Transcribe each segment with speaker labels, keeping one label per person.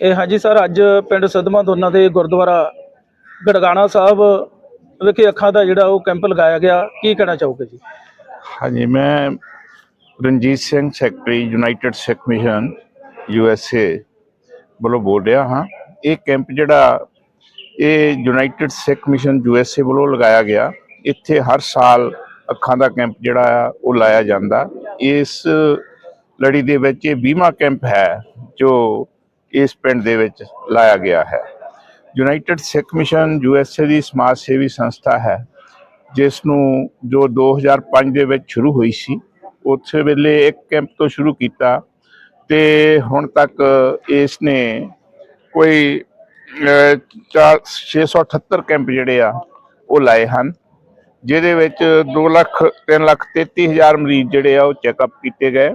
Speaker 1: ਇਹ ਹਾਂਜੀ ਸਰ, ਅੱਜ ਪਿੰਡ ਸਦਮਾ ਦੋਨਾਂ ਦੇ ਗੁਰਦੁਆਰਾ ਗੜਗਾਣਾ ਸਾਹਿਬ ਵਿਖੇ ਅੱਖਾਂ ਦਾ ਜਿਹੜਾ ਉਹ ਕੈਂਪ ਲਗਾਇਆ ਗਿਆ। ਕੀ ਕਹਿਣਾ ਚਾਹੋਗੇ ਜੀ?
Speaker 2: ਹਾਂਜੀ, ਮੈਂ Ranjit Singh, secretary, United Sikh mission, U S A ਵੱਲੋਂ ਬੋਲ ਰਿਹਾ ਹਾਂ। ਇਹ ਕੈਂਪ ਜਿਹੜਾ ਇਹ United Sikh mission U S A ਵੱਲੋਂ ਲਗਾਇਆ ਗਿਆ। ਇੱਥੇ ਹਰ ਸਾਲ ਅੱਖਾਂ ਦਾ ਕੈਂਪ ਜਿਹੜਾ ਆ, ਉਹ ਲਾਇਆ ਜਾਂਦਾ। ਇਸ ਲੜੀ ਦੇ ਵਿੱਚ ਇਹ 20ਵਾਂ ਕੈਂਪ ਹੈ, ਜੋ ਇਸ ਪਿੰਡ ਦੇ ਵਿੱਚ ਲਾਇਆ ਗਿਆ ਹੈ। United Sikh mission U S A ਦੀ ਸਮਾਜ ਸੇਵੀ ਸੰਸਥਾ ਹੈ ਜਿਸ ਨੂੰ ਜੋ 2005 ਦੇ ਵਿੱਚ ਸ਼ੁਰੂ ਹੋਈ ਸੀ ਉਸੇ ਵੇਲੇ ਇੱਕ ਕੈਂਪ ਤੋਂ ਸ਼ੁਰੂ ਕੀਤਾ ਤੇ ਹੁਣ ਤੱਕ ਇਸ ਨੇ ਕੋਈ ਅਹ, ਚਾਰ 678 ਕੈਂਪ ਜਿਹੜੇ ਆ ਉਹ ਲਾਏ ਹਨ ਜਿਹਦੇ ਵਿੱਚ 2 ਲੱਖ 3 ਲੱਖ 33 ਹਜ਼ਾਰ ਮਰੀਜ਼ ਜਿਹੜੇ ਆ ਉਹ ਚੈੱਕਅਪ ਕੀਤੇ ਗਏ।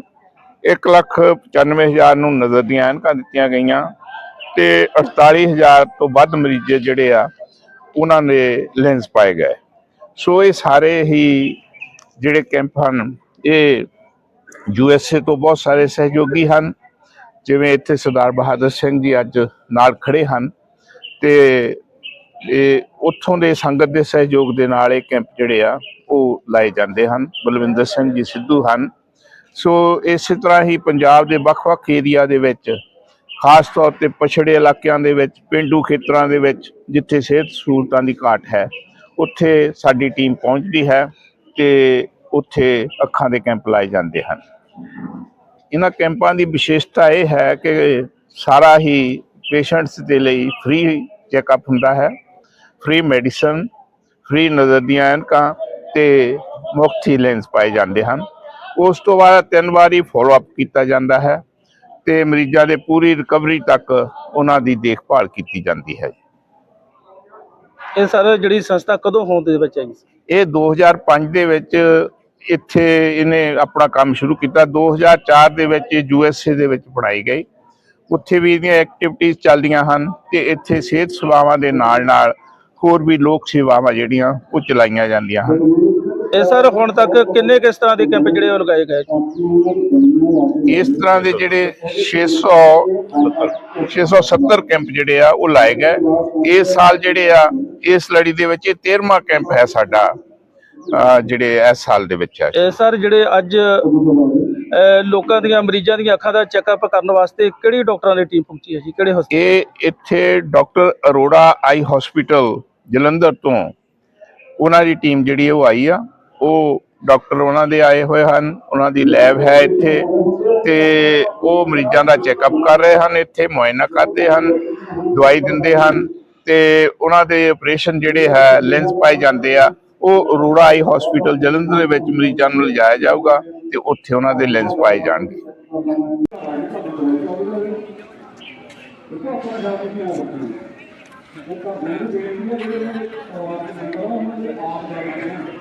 Speaker 2: 1 ਲੱਖ 95 ਹਜ਼ਾਰ ਨੂੰ ਨਜ਼ਰ ਦੀਆਂ ਐਨਕਾਂ ਦਿੱਤੀਆਂ ਗਈਆਂ ਤੇ 48 ਹਜ਼ਾਰ ਤੋਂ ਵੱਧ ਮਰੀਜ਼ ਜਿਹੜੇ ਆ, ਉਹਨਾਂ ਦੇ ਲੈਂਸ ਪਾਏ ਗਏ। ਸੋ ਇਹ ਸਾਰੇ ਹੀ ਜਿਹੜੇ ਕੈਂਪ ਹਨ, ਇਹ ਯੂਐਸਏ ਤੋਂ ਬਹੁਤ ਸਾਰੇ ਸਹਿਯੋਗੀ ਹਨ। ਜਿਵੇਂ ਇੱਥੇ ਸਰਦਾਰ ਬਹਾਦਰ ਸਿੰਘ ਜੀ ਅੱਜ ਨਾਲ ਖੜੇ ਹਨ ਤੇ ਇਹ ਉੱਥੋਂ ਦੇ ਸੰਗਤ ਦੇ ਸਹਿਯੋਗ ਦੇ ਨਾਲ ਇਹ ਕੈਂਪ ਜਿਹੜੇ ਆ, ਉਹ ਲਾਏ ਜਾਂਦੇ ਹਨ। ਬਲਵਿੰਦਰ ਸਿੰਘ ਜੀ ਸਿੱਧੂ ਹਨ ਸੋ ਇਸੇ ਤਰ੍ਹਾਂ ਹੀ ਪੰਜਾਬ ਦੇ ਵੱਖ-ਵੱਖ ਏਰੀਆ ਦੇ ਵਿੱਚ, ਖਾਸ ਤੌਰ ਤੇ ਪਛੜੇ ਇਲਾਕਿਆਂ ਦੇ ਵਿੱਚ, ਪਿੰਡੂ ਖੇਤਰਾਂ ਦੇ ਵਿੱਚ ਜਿੱਥੇ ਸਿਹਤ ਸਹੂਲਤਾਂ ਦੀ ਘਾਟ ਹੈ, ਉੱਥੇ ਸਾਡੀ ਟੀਮ ਪਹੁੰਚਦੀ ਹੈ ਤੇ ਉੱਥੇ ਅੱਖਾਂ ਦੇ ਕੈਂਪ ਲਾਏ ਜਾਂਦੇ ਹਨ। ਇਹਨਾਂ ਕੈਂਪਾਂ ਦੀ ਵਿਸ਼ੇਸ਼ਤਾ ਇਹ ਹੈ ਕਿ ਸਾਰਾ ਹੀ ਪੇਸ਼ੈਂਟਸ ਦੇ ਲਈ ਫ੍ਰੀ ਚੈੱਕਅਪ ਹੁੰਦਾ ਹੈ, ਫ੍ਰੀ ਮੈਡੀਸਨ, ਫ੍ਰੀ ਨਜ਼ਰ ਦੀਆਂ ਐਨਕਾਂ ਤੇ ਮੁਫਤ ਹੀ ਲੈਂਸ ਪਾਏ ਜਾਂਦੇ ਹਨ। ਉਸ ਤੋਂ ਬਾਅਦ ਤਿੰਨ ਵਾਰੀ ਫੋਲੋ ਅਪ ਕੀਤਾ ਜਾਂਦਾ ਹੈ ਤੇ ਮਰੀਜ਼ਾਂ ਦੇ ਪੂਰੀ ਰਿਕਵਰੀ ਤੱਕ ਉਹਨਾਂ ਦੀ ਦੇਖਭਾਲ ਕੀਤੀ ਜਾਂਦੀ ਹੈ
Speaker 1: ਇਹ ਸਰ ਜਿਹੜੀ ਸੰਸਥਾ ਕਦੋਂ ਹੋਂਦ ਦੇ ਵਿੱਚ ਆਈ
Speaker 2: ਇਹ 2005 ਦੇ ਵਿੱਚ ਇੱਥੇ ਇਹਨੇ ਆਪਣਾ ਕੰਮ ਸ਼ੁਰੂ ਕੀਤਾ। 2004 ਦੇ ਵਿੱਚ ਯੂ ਐਸ ਏ ਦੇ ਵਿੱਚ ਬਣਾਈ ਗਈ। ਉੱਥੇ ਵੀ ਇਹਦੀਆਂ ਐਕਟੀਵਿਟੀਜ਼ ਚੱਲਦੀਆਂ ਹਨ ਤੇ ਇੱਥੇ ਸਿਹਤ ਸੇਵਾਵਾਂ ਦੇ ਨਾਲ ਨਾਲ ਹੋਰ ਵੀ ਲੋਕ ਸੇਵਾਵਾਂ ਜਿਹੜੀਆਂ ਉਹ ਚਲਾਈਆਂ ਜਾਂਦੀਆਂ ਹਨ।
Speaker 1: ਇਹ ਸਰ ਹੁਣ ਤੱਕ ਕਿੰਨੇ ਕਿਸ ਤਰ੍ਹਾਂ ਦੇ ਕੈਂਪ ਜਿਹੜੇ ਉਹ ਲਗਾਏ ਗਏ?
Speaker 2: ਇਸ ਤਰ੍ਹਾਂ ਦੇ ਜਿਹੜੇ 600 670 ਕੈਂਪ ਜਿਹੜੇ ਆ ਉਹ ਲਾਏ ਗਏ। ਇਸ ਸਾਲ ਜਿਹੜੇ ਆ ਇਸ ਲੜੀ ਦੇ ਵਿੱਚ ਇਹ 13ਵਾਂ ਕੈਂਪ ਹੈ ਸਾਡਾ ਜਿਹੜੇ ਇਸ ਸਾਲ ਦੇ ਵਿੱਚ ਹੈ।
Speaker 1: ਇਹ ਸਰ ਜਿਹੜੇ ਅੱਜ ਲੋਕਾਂ ਦੀਆਂ ਮਰੀਜ਼ਾਂ ਦੀਆਂ ਅੱਖਾਂ ਦਾ ਚੈੱਕਅਪ ਕਰਨ ਵਾਸਤੇ ਕਿਹੜੀ ਡਾਕਟਰਾਂ ਦੀ ਟੀਮ ਪਹੁੰਚੀ ਹੈ ਜੀ? ਕਿਹੜੇ ਹਸਪਤਾਲ
Speaker 2: ਇਹ ਇੱਥੇ doctor Arora eye hospital Jalandhar ਤੋਂ ਉਹਨਾਂ ਦੀ ਟੀਮ ਜਿਹੜੀ ਉਹ ਆਈ ਆ। ਉਹ ਡਾਕਟਰ ਉਹਨਾਂ ਦੇ ਆਏ ਹੋਏ ਹਨ, ਉਹਨਾਂ ਦੀ ਲੈਬ ਹੈ ਇੱਥੇ ਤੇ ਉਹ ਮਰੀਜ਼ਾਂ ਦਾ ਚੈੱਕਅਪ ਕਰ ਰਹੇ ਹਨ, ਇੱਥੇ ਮੁਆਇਨਾ ਕਰਦੇ ਹਨ, ਦਵਾਈ ਦਿੰਦੇ ਹਨ ਤੇ ਉਹਨਾਂ ਦੇ ਆਪਰੇਸ਼ਨ ਜਿਹੜੇ ਹੈ, ਲੈਂਸ ਪਾਏ ਜਾਂਦੇ ਆ, ਉਹ ਅਰੋੜਾ ਆਈ ਹਸਪੀਟਲ ਜਲੰਧਰ ਦੇ ਵਿੱਚ ਮਰੀਜ਼ਾਂ ਨੂੰ ਲਿਜਾਇਆ ਜਾਊਗਾ ਤੇ ਉੱਥੇ ਉਹਨਾਂ ਦੇ ਲੈਂਸ ਪਾਏ ਜਾਣਗੇ।
Speaker 3: ਪੰਦਰਾਂ ਚਰਨ ਸਿੰਘ ਜੀ ਸਿੰਘ ਸੋਲਾਂ ਸੁੱਚਾ ਸਿੰਘ ਦਾ ਪਸੰਦ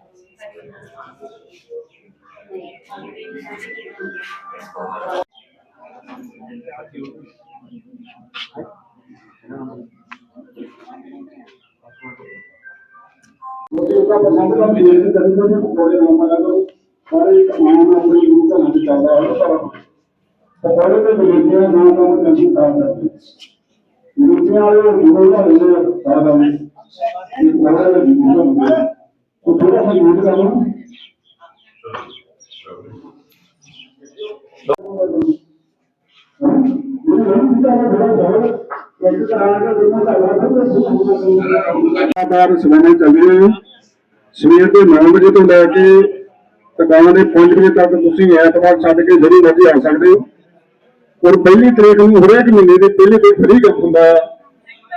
Speaker 3: यूपी वाले वो यूपी वाले सारा काम ये बड़ा बड़ा ਉਹ ਥੋੜਾ ਜਿਹਾ ਯੂਜ਼ ਲਗਾਤਾਰ ਸਵੇਰੇ ਚੱਲਦੇ ਸਵੇਰ ਦੇ 9 ਵਜੇ ਤੋਂ ਲੈ ਕੇ ਦੁਕਾਨ ਦੇ 5 ਵਜੇ ਤੱਕ ਤੁਸੀਂ ਐਤਵਾਰ ਛੱਡ ਕੇ ਜਿਹੜੀ ਮਰਜ਼ੀ ਆ ਸਕਦੇ ਹੋ। ਔਰ ਪਹਿਲੀ ਤਰੀਕ ਨੂੰ ਹਰੇਕ ਮਹੀਨੇ ਦੇ ਪਹਿਲੇ ਦਿਨ ਫ੍ਰੀ ਕੰਮ ਹੁੰਦਾ। ਹੈ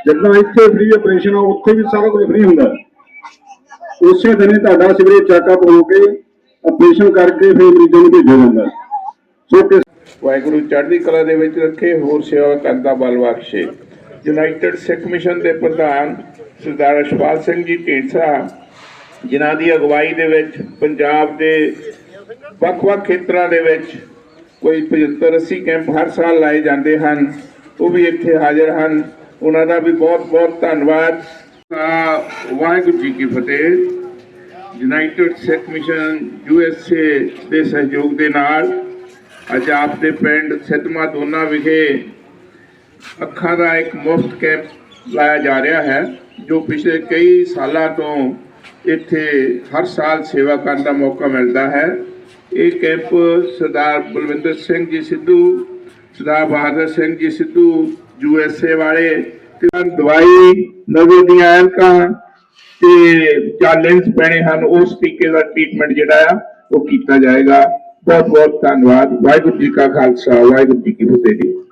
Speaker 3: ਜਿੱਦਾਂ ਇੱਥੇ ਫ੍ਰੀ ਆਪਰੇਸ਼ਨ ਆ, ਉੱਥੇ ਵੀ ਸਾਰਾ ਕੁਝ ਫ੍ਰੀ ਹੁੰਦਾ। ਉਸੇ ਦਿਨ ਤੁਹਾਡਾ ਸਵੇਰੇ ਚੈੱਕਅਪ ਹੋ ਕੇ ਆਪਰੇਸ਼ਨ ਕਰਕੇ ਫਿਰ ਮਰੀਜ਼ਾਂ ਨੂੰ ਭੇਜਿਆ ਜਾਂਦਾ ਸੋ ਕਿ
Speaker 2: ਵਾਹਿਗੁਰੂ ਚੜ੍ਹਦੀ ਕਲਾ ਦੇ ਵਿੱਚ ਰੱਖੇ, ਹੋਰ ਸੇਵਾ ਕਰਨ ਬਲ ਬਖਸ਼ੇ। ਯੂਨਾਈਟਿਡ ਸਿੱਖ ਮਿਸ਼ਨ ਦੇ ਪ੍ਰਧਾਨ ਸਰਦਾਰ ਅਸ਼ਪਾਲ ਸਿੰਘ ਜੀ ਢੀਂਡਸਾ ਜਿਨ੍ਹਾਂ ਦੀ ਅਗਵਾਈ ਦੇ ਵਿੱਚ ਪੰਜਾਬ ਦੇ ਵੱਖ-ਵੱਖ ਖੇਤਰਾਂ ਦੇ ਵਿੱਚ ਕੋਈ 75 80 ਕੈਂਪ ਹਰ ਸਾਲ ਲਾਏ ਜਾਂਦੇ ਹਨ, ਉਹ ਵੀ ਇੱਥੇ ਹਾਜ਼ਰ ਹਨ। ਉਹਨਾਂ ਦਾ ਵੀ ਬਹੁਤ-ਬਹੁਤ ਧੰਨਵਾਦ। ਵਾਹਿਗੁਰੂ ਜੀ ਕੀ ਫਤਿਹ। United Sikh mission U S A ਦੇ ਸਹਿਯੋਗ ਦੇ ਨਾਲ ਅੱਜ ਆਪ ਦੇ ਪਿੰਡ ਸਿੱਧਮਾ ਦੋਨਾ ਵਿਖੇ ਅੱਖਾਂ ਦਾ ਇੱਕ ਮੁਫਤ ਕੈਂਪ ਲਾਇਆ ਜਾ ਰਿਹਾ ਹੈ, ਜੋ ਪਿਛਲੇ ਕਈ ਸਾਲਾਂ ਤੋਂ ਇੱਥੇ ਹਰ ਸਾਲ ਸੇਵਾ ਕਰਨ ਦਾ ਮੌਕਾ ਮਿਲਦਾ ਹੈ। ਇਹ camp Sardar Balwinder Singh ji Sidhu, Sardar Bahadur Singh ji Sidhu you S ਏ ਵਾਲੇ ਤੇ ਦਵਾਈ ਨਜ਼ਰ ਦੀਆਂ ਐਨਕਾਂ ਤੇ ਜਾਂ ਲੈਂਸ ਪੈਣੇ ਹਨ, ਉਸ ਤਰੀਕੇ ਦਾ ਟ੍ਰੀਟਮੈਂਟ ਜਿਹੜਾ ਆ, ਉਹ ਕੀਤਾ ਜਾਏਗਾ। ਬਹੁਤ ਬਹੁਤ ਧੰਨਵਾਦ। ਵਾਹਿਗੁਰੂ ਜੀ ਕਾ ਖਾਲਸਾ, ਵਾਹਿਗੁਰੂ ਜੀ ਕੀ ਫਤਿਹ ਜੀ।